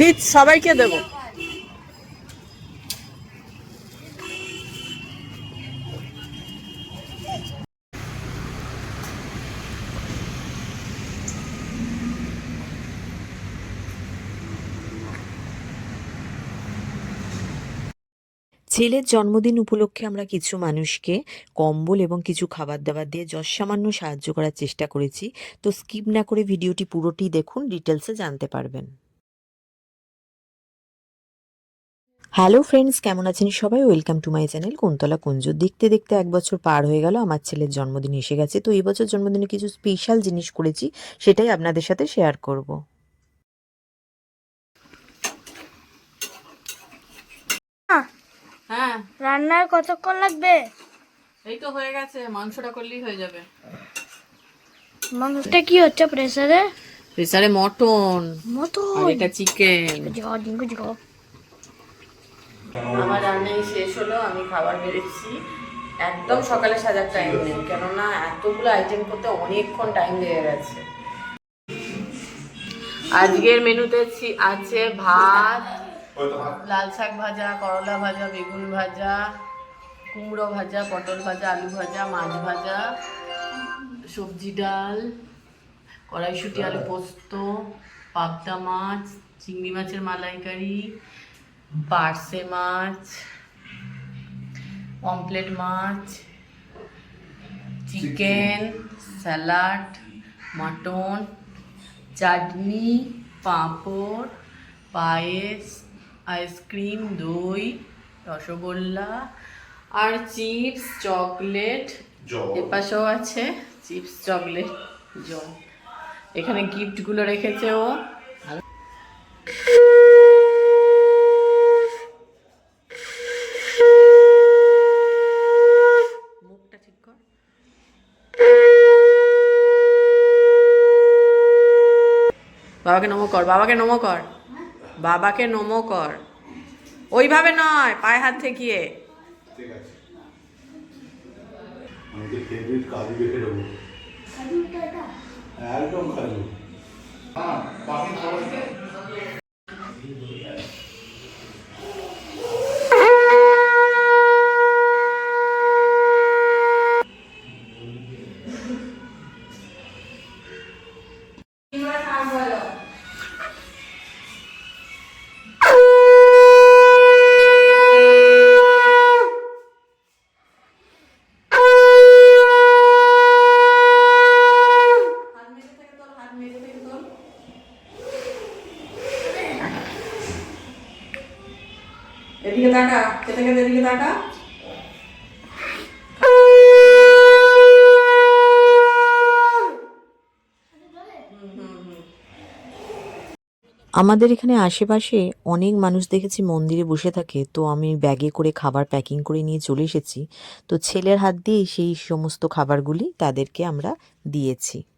দিচ্ছ, সবাইকে দেবো। ছেলের জন্মদিন উপলক্ষে আমরা কিছু মানুষকে কম্বল এবং কিছু খাবার দাবার দিয়ে যৎসামান্য সাহায্য করার চেষ্টা করেছি। তো স্কিপ না করে ভিডিওটি পুরোটি দেখুন ডিটেলসে জানতে পারবেন। হ্যালো ফ্রেন্ডস কেমন আছেন সবাই? ওয়েলকাম টু মাই চ্যানেল কোনতলা কুঞ্জ। দেখতে দেখতে এক বছর পার হয়ে গেল আমার ছেলের জন্মদিন এসে গেছে। তো এই বছর জন্মদিনে কিছু স্পেশাল জিনিস করেছি সেটাই আপনাদের সাথে শেয়ার করব। হ্যাঁ। রান্নার কতক্ষণ লাগবে? এই তো হয়ে গেছে মাংসটা করলেই হয়ে যাবে। মাংসটা কি হচ্ছে প্রেসারে প্রেসারে মটন। আর এটা চিকেন জগ ডিঙ্গু জগ আমার রান্নাই শেষ হলো, আমি খাবার বেড়েছি একদম সকালে সাজার টাইম নেই, কেননা এতগুলো আইটেম করতে অনেকক্ষণ টাইম লেগে গেছে। আজকের মেনুতে আছে ভাত, লাল শাক ভাজা, করলা ভাজা, বেগুন ভাজা, কুমড়ো ভাজা, পটল ভাজা, আলু ভাজা, মাছ ভাজা, সবজি ডাল, কড়াইশুটি, আলু পোস্ত, পাবদা মাছ, চিংড়ি মাছের মালাইকারি পার্সে মাছ পমপ্লেট মাছ chicken salad mutton chutney papad পায়েস আইসক্রিম দই রসগোল্লা আর চিপস চকলেট। এপাশেও আছে চিপস চকলেট জল। এখানে গিফটগুলো রেখেছে ও। বাবাকে নমো কর বাবাকে নমো কর। বাবাকে নমো কর। ওইভাবে নয় পায়ে হাত ঠেকিয়ে। ঠিক আছে আমাদের ফেভারিট কাজু রেখে দেবো একদম কাজু এদিকে তাকা তাকা। আমাদের এখানে আশেপাশে অনেক মানুষ দেখেছি মন্দিরে বসে থাকে। তো আমি ব্যাগে করে খাবার প্যাকিং করে নিয়ে চলে এসেছি। তো ছেলের হাত দিয়ে সেই সমস্ত খাবারগুলি তাদেরকে আমরা দিয়েছি।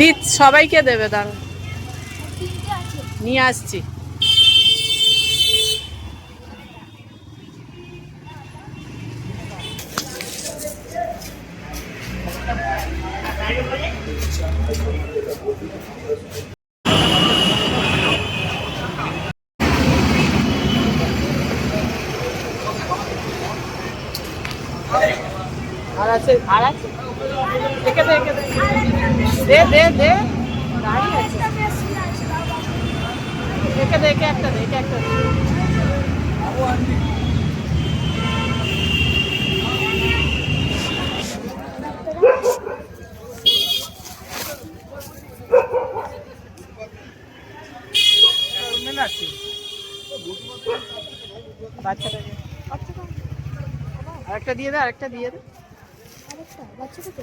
দিচ্ছ সবাইকে দেবে দাঁড়া নিয়ে আসছি। আর আছে আর আছে। দেখে দে দেখে দে দে দে। দেখে দেখে একটা দেখে একটা। বাচ্চাটাকে আরেকটা দিয়ে দে আরেকটা দিয়ে দে। তো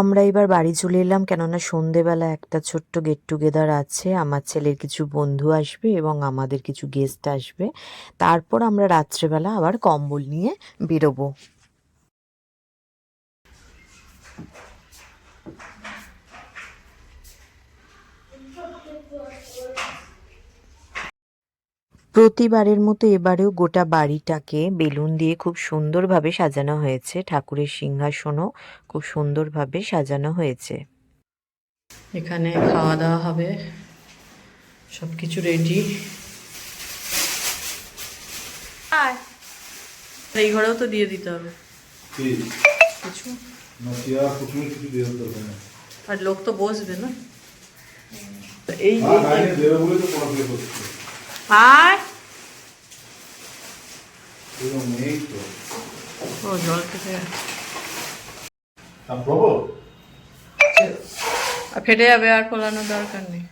আমরা এবার বাড়ি চলে এলাম, কেননা সন্ধেবেলা একটা ছোট্ট গেট টুগেদার আছে। আমার ছেলের কিছু বন্ধু আসবে এবং আমাদের কিছু গেস্ট আসবে। তারপর আমরা রাত্রেবেলা আবার কম্বল নিয়ে বেরোবো। প্রতিবারের মতো এবারেও গোটা বাড়িটাকে বেলুন দিয়ে খুব সুন্দরভাবে সাজানো হয়েছে। ঠাকুরের সিংহাসনও খুব সুন্দরভাবে সাজানো হয়েছে। এখানে খাওয়া দাওয়া হবে। সব কিছু রেডি এই ঘরেও তো দিয়ে দিতে হবে। কিছু? আর লোক তো বসবে না। এই আর? তো। ও জল খেতে আর ফেটে যাবে আর খোলানোর দরকার নেই।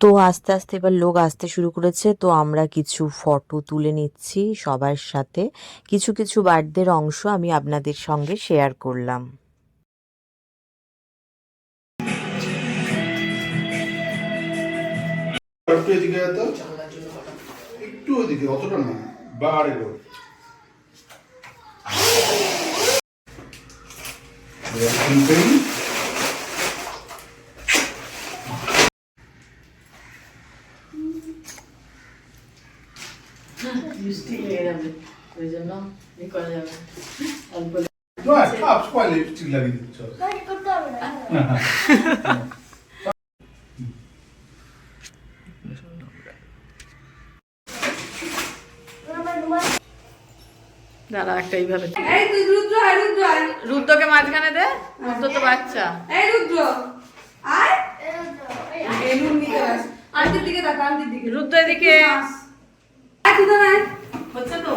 তো আস্তে আস্তে এবার লোক আসতে শুরু করেছে তো আমরা কিছু ফটো তুলে নিচ্ছি সবার সাথে। কিছু কিছু বার্থডের অংশ আমি আপনাদের সঙ্গে শেয়ার করলাম। একটু এদিকে তো। একটু ওদিকে অতটা না বাড়ে গো বৃষ্টি লেগে যাবে ওই জন্য ই করা যাবে অল্প নয় খাপ সবাই লিপস্টিক লাগিয়ে দিচ্ছ দাঁড়া একটা এইভাবে রুদ্রকে মাঝখানে দে রুদ্র তো বাচ্চা। এই রুদ্র আন্টির রুদ্র। এদিকে। হচ্ছে তো?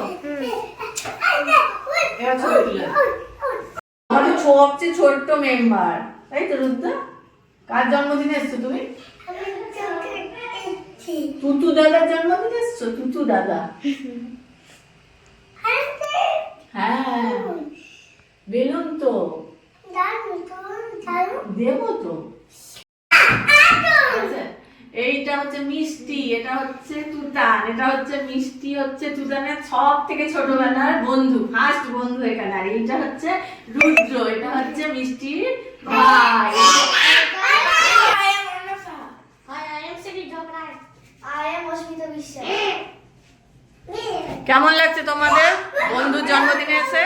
সবচেয়ে ছোট্ট মেম্বার তাই তো রুদ্র। কার জন্মদিনে এসছো তুমি? তুতু দাদার জন্মদিনে এসছো? তুতু দাদা হ্যাঁ বেলুন তো। দেবো তো। আচ্ছা, এইটা হচ্ছে মিষ্টি এটা হচ্ছে তুতান এটা হচ্ছে মিষ্টি হচ্ছে তুতানের সব থেকে ছোটবেলার বন্ধু ফার্স্ট বন্ধু এখানে। আর এইটা হচ্ছে রুদ্র এটা হচ্ছে মিষ্টির ভাই। কেমন লাগছে তোমাদের বন্ধুর জন্মদিনে এসে?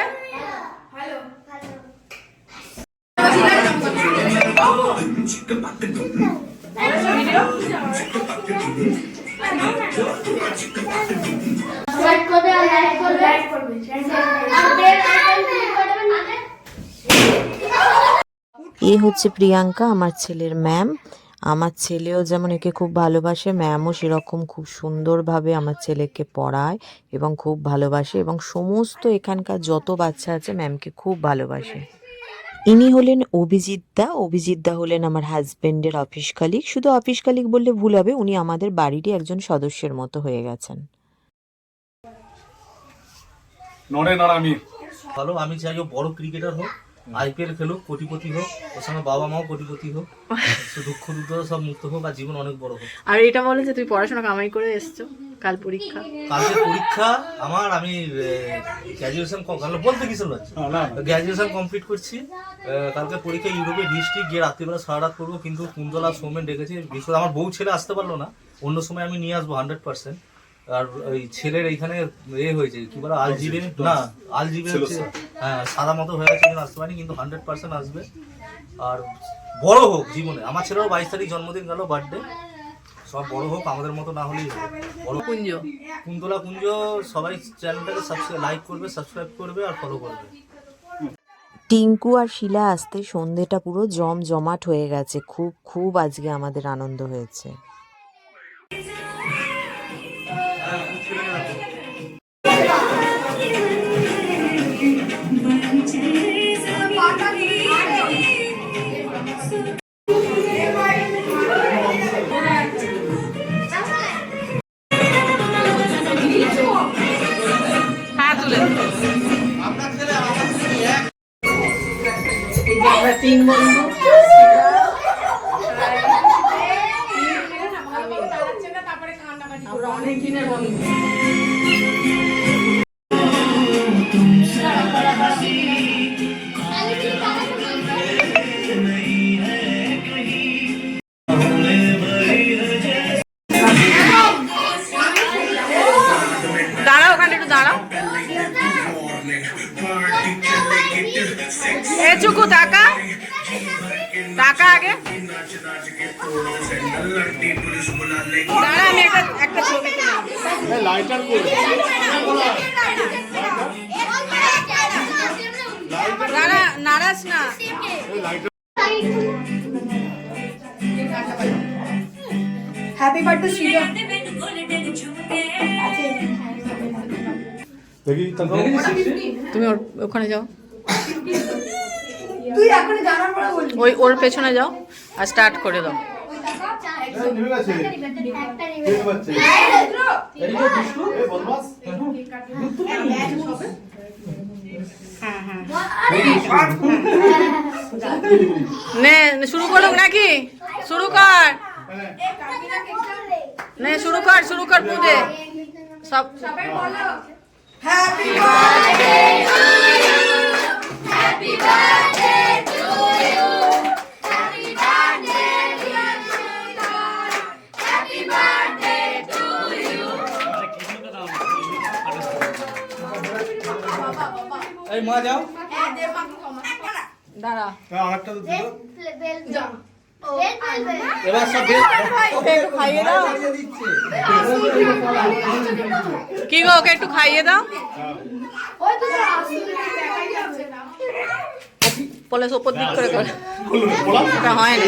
এ হচ্ছে প্রিয়াঙ্কা, আমার ছেলের ম্যাম। আমার ছেলেও যেমন একে খুব ভালোবাসে, ম্যামও সেরকম খুব সুন্দরভাবে আমার ছেলেকে পড়ায় এবং খুব ভালোবাসে এবং সমস্ত এখানকার যত বাচ্চা আছে, ম্যামকে খুব ভালোবাসে। ইনি হলেন অভিজিৎ দা। অভিজিৎ দা হলেন আমার হাজব্যান্ডের অফিস কালিক শুধু অফিস কালিক বললে ভুল হবে উনি আমাদের বাড়িরই একজন সদস্যের মতো হয়ে গেছেন। নড়ে নাড়ামি ভালো আমি চাই ও বড় ক্রিকেটার হোক আইপিএল খেলুক কোটিপতি হোক ওর সঙ্গে বাবা মাও কোটিপতি হোক দুঃখ দুঃখ সব মুক্ত হোক আর জীবন অনেক বড় হোক। আর এটা বলে যে তুই পড়াশোনা কামাই করে এসছো কাল পরীক্ষা। কালকে পরীক্ষা আমার আমি গ্র্যাজুয়েশন বলতে কিসের পারছি গ্র্যাজুয়েশন কমপ্লিট করছি কালকে পরীক্ষা ইউরোপে ডিস্ট্রিক্ট গিয়ে রাত্রিবেলা সারা রাত করব কিন্তু কুন্তলা সৌমেন ডেকেছে। বিশেষ আমার বউ ছেলে আসতে পারল না। অন্য সময় আমি নিয়ে আসব হান্ড্রেড পার্সেন্ট আর ওই ছেলের এইখানে এ হয়েছে কি বলে আলজিবে না আলজিবে হচ্ছে হ্যাঁ সাদা মতো হয়ে গেছে আসতে পারিনি কিন্তু হান্ড্রেড পার্সেন্ট আসবে। আর বড় হোক জীবনে আমার ছেলেরও বাইশ তারিখ জন্মদিন গেল বার্থডে সব বড় হোক আমাদের মতো না হলেই বড় কুঞ্জ। কুন্তলা কুঞ্জ সবাই চ্যানেলটাকে সাবস্ক্রাইব লাইক করবে সাবস্ক্রাইব করবে আর ফলো করবে। টিঙ্কু আর শিলা আসতে সন্ধেটা পুরো জমজমাট হয়ে গেছে। খুব খুব আজকে আমাদের আনন্দ হয়েছে। এ চুকু টাকা টাকা আগে দাঁড়া আমি একটা একটা ছবি তুলে নেব। লাইটার করে দাঁড়া নারাজ না হ্যাপি বার্থডে সৃজন দেখি তুমি ওর ওখানে যাও তুই এখনই জানার পরে বলবি। ওই ওর পেছনে যাও আর স্টার্ট করে দাও। নেমে গেছে দেখতে পাচ্ছে এ বদমাস নে শুরু করুক নাকি? শুরু কর। নে শুরু কর শুরু কর পুজে সব হ্যাপি এই মা যাও দাঁড়া আরেকটা তো দিল এবার সব ওকে একটু খাইয়ে দাও কি গো ওকে একটু খাইয়ে দাও পলাশ ওপর দিক করে কর ওটা হয় না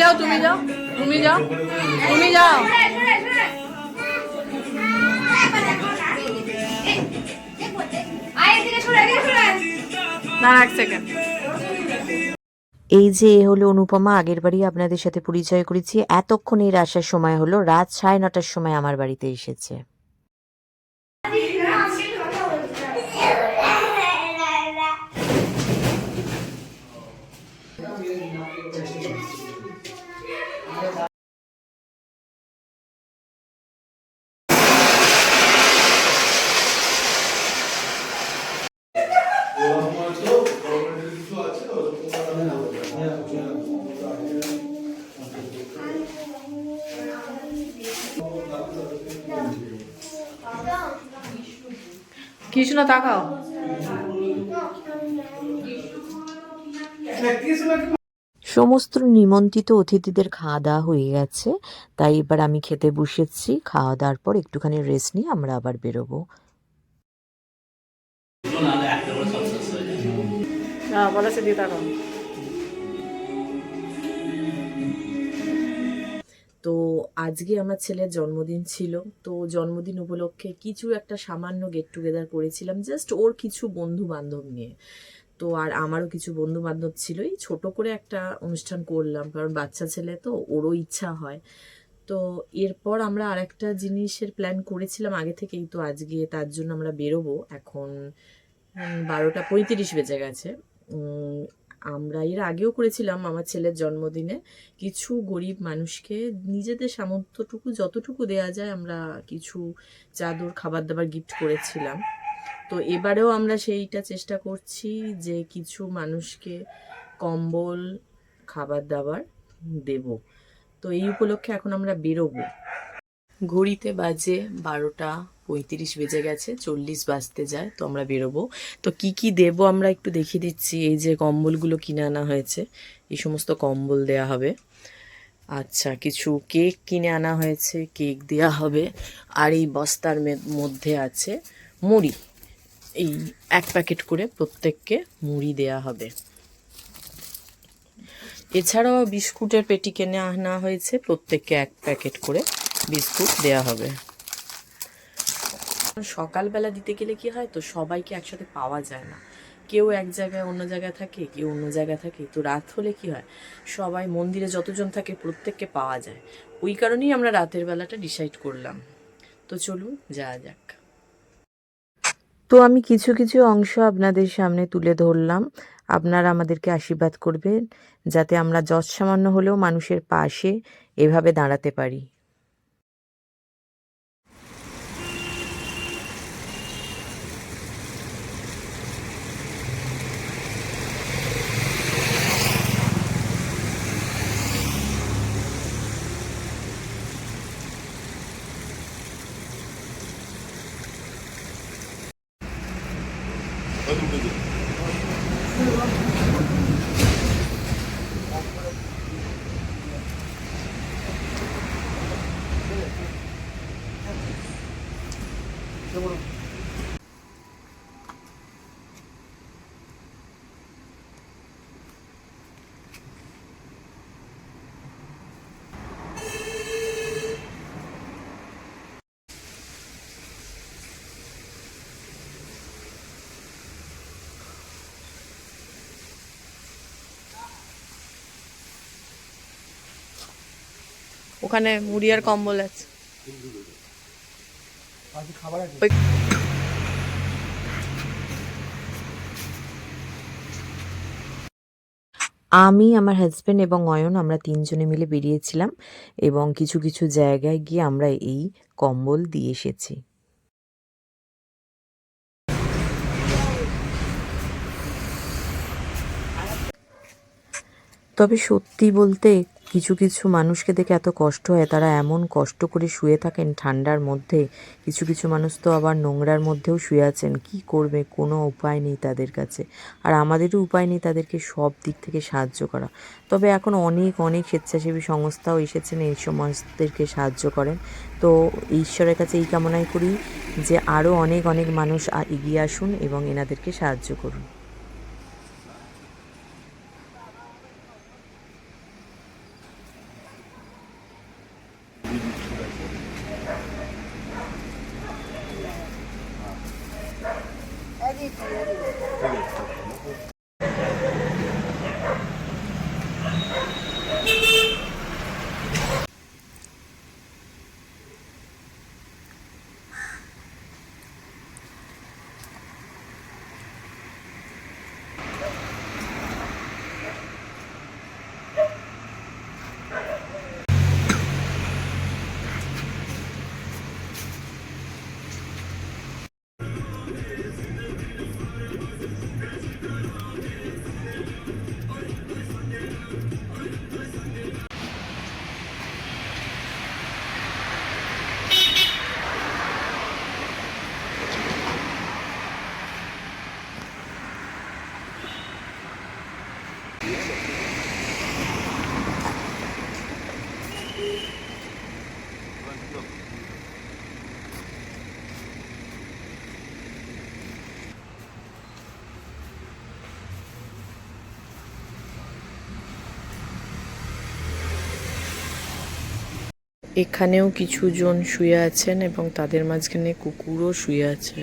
যাও, তুমি যাও তুমি যাও তুমি যাও। এই যে এ হলো অনুপমা, আগের বাড়ি আপনাদের সাথে পরিচয় করেছি। এতক্ষণ এর আসার সময় হলো, রাত সাড়ে নটার সময় আমার বাড়িতে এসেছে। কিছু না তাকাও। সমস্ত নিমন্ত্রিত অতিথিদের খাওয়া দাওয়া হয়ে গেছে তাই এবার আমি খেতে বসেছি। খাওয়া দাওয়ার পর একটুখানি রেস্ট নিয়ে আমরা আবার বেরোবো। না বলেছে দিয়ে তো আজকে আমার ছেলের জন্মদিন ছিল, তো জন্মদিন উপলক্ষে কিছু একটা সামান্য গেট টুগেদার করেছিলাম জাস্ট ওর কিছু বন্ধু বান্ধব নিয়ে। তো আর আমারও কিছু বন্ধু বান্ধব ছিল, এই ছোট করে একটা অনুষ্ঠান করলাম, কারণ বাচ্চা ছেলে তো, ওরও ইচ্ছা হয়। তো এরপর আমরা আরেকটা জিনিসের প্ল্যান করেছিলাম আগে থেকেই, তো আজকে তার জন্য আমরা বেরোবো। এখন বারোটা পঁয়ত্রিশ বেজে গেছে। আমরা এর আগেও করেছিলাম আমার ছেলের জন্মদিনে। কিছু গরিব মানুষকে নিজেদের সামর্থ্যটুকু যতটুকু দেয়া যায় আমরা কিছু চাদর খাবার দাবার গিফট করেছিলাম। তো এবারেও আমরা সেইটা চেষ্টা করছি যে কিছু মানুষকে কম্বল খাবার দাবার দেব। তো এই উপলক্ষে এখন আমরা বেরোবো। ঘড়িতে বাজে বারোটা পঁয়ত্রিশ বেজে গেছে, চল্লিশ বাজতে যায়, তো আমরা বেরোবো। তো কি কি দেব আমরা একটু দেখিয়ে দিচ্ছি, এই যে কম্বলগুলো কিনে আনা হয়েছে, এই সমস্ত কম্বল দেয়া হবে। আচ্ছা কিছু কেক কিনে আনা হয়েছে, কেক দেয়া হবে, আর এই বস্তার মধ্যে আছে মুড়ি। এই এক প্যাকেট করে প্রত্যেককে মুড়ি দেয়া হবে। এছাড়াও বিস্কুটের পেটি কিনে আনা হয়েছে, প্রত্যেককে এক প্যাকেট করে বিস্কুট দেয়া হবে। সকালবেলা দিতে গেলে কি হয়? তো সবাইকে একসাথে পাওয়া যায় না। কেউ এক জায়গায় অন্য জায়গায় থাকে, কেউ অন্য জায়গায় থাকে। তো রাত হলে কি হয়? সবাই মন্দিরে যতজন থাকে প্রত্যেককে পাওয়া যায়। ওই কারণেই আমরা রাতের বেলাটা ডিসাইড করলাম। তো চলুন, যাওয়া যাক। তো আমি কিছু কিছু অংশ আপনাদের সামনে তুলে ধরলাম। আপনারা আমাদেরকে আশীর্বাদ করবেন, যাতে আমরা যৎ সামান্য হলেও মানুষের পাশে এভাবে দাঁড়াতে পারি। ওখানে মুড়ি আর কম্বল আছে। আমি আমার হাজব্যান্ড এবং অয়ন আমরা তিনজনে মিলে বেরিয়েছিলাম এবং কিছু কিছু জায়গায় গিয়ে আমরা এই কম্বল দিয়ে এসেছি। তবে সত্যি বলতে কিছু কিছু মানুষকে দেখে এত কষ্ট হয়, তারা এমন কষ্ট করে শুয়ে থাকেন ঠান্ডার মধ্যে। কিছু কিছু মানুষ তো আবার নোংরার মধ্যেও শুয়ে আছেন। কি করবে? কোনো উপায় নেই তাদের কাছে। আর আমাদেরও উপায় নেই তাদেরকে সব দিক থেকে সাহায্য করা। তবে এখন অনেক অনেক স্বেচ্ছাসেবী সংস্থাও এসেছেন এই সমাজদেরকে সাহায্য করেন। তো ঈশ্বরের কাছে এই কামনাই করি যে আরও অনেক অনেক মানুষ এগিয়ে আসুন এবং এনাদেরকে সাহায্য করুন। এখানেও কিছু জন শুয়ে আছেন এবং তাদের মাঝখানে কুকুরও শুয়ে আছে।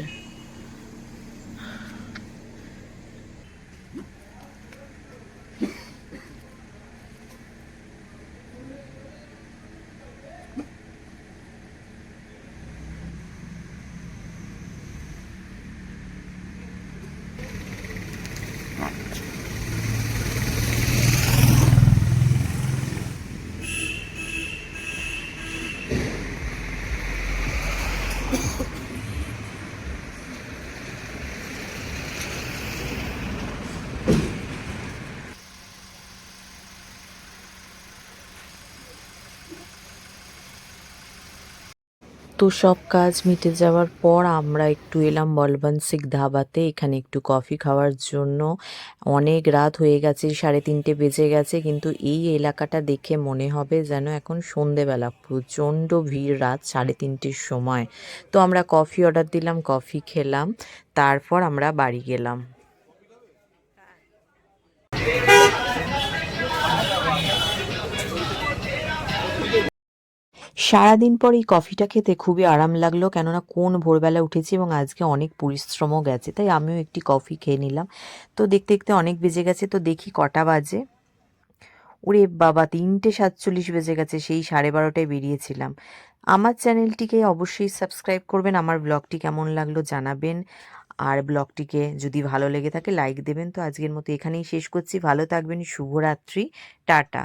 তো সব কাজ মিটে যাওয়ার পর আমরা একটু এলাম বলবন্ত সিং ধাবাতে, এখানে একটু কফি খাওয়ার জন্য। অনেক রাত হয়ে গেছে, সাড়ে তিনটে বেজে গেছে, কিন্তু এই এলাকাটা দেখে মনে হবে যেন এখন সন্ধেবেলা, প্রচণ্ড ভিড় রাত সাড়ে তিনটের সময়। তো আমরা কফি অর্ডার দিলাম, কফি খেলাম, তারপর আমরা বাড়ি গেলাম। সারাদিন পর এই কফিটা খেতে খুবই আরাম লাগল, কেননা কোন ভোরবেলা উঠেছি এবং আজকে অনেক পরিশ্রমও গেছে, তাই আমিও একটি কফি খেয়ে নিলাম। তো দেখতে দেখতে অনেক বেজে গেছে, তো দেখি কটা বাজে। ওরে বাবা, তিনটে সাতচল্লিশ বেজে গেছে, সেই সাড়ে বারোটায় বেরিয়েছিলাম। আমার চ্যানেলটিকে অবশ্যই সাবস্ক্রাইব করবেন, আমার ব্লগটি কেমন লাগল জানাবেন। আর ব্লগটিকে যদি ভালো লেগে থাকে, লাইক দেবেন। তো আজকের মতো এখানেই শেষ করছি, ভালো থাকবেন, শুভরাত্রি, টাটা।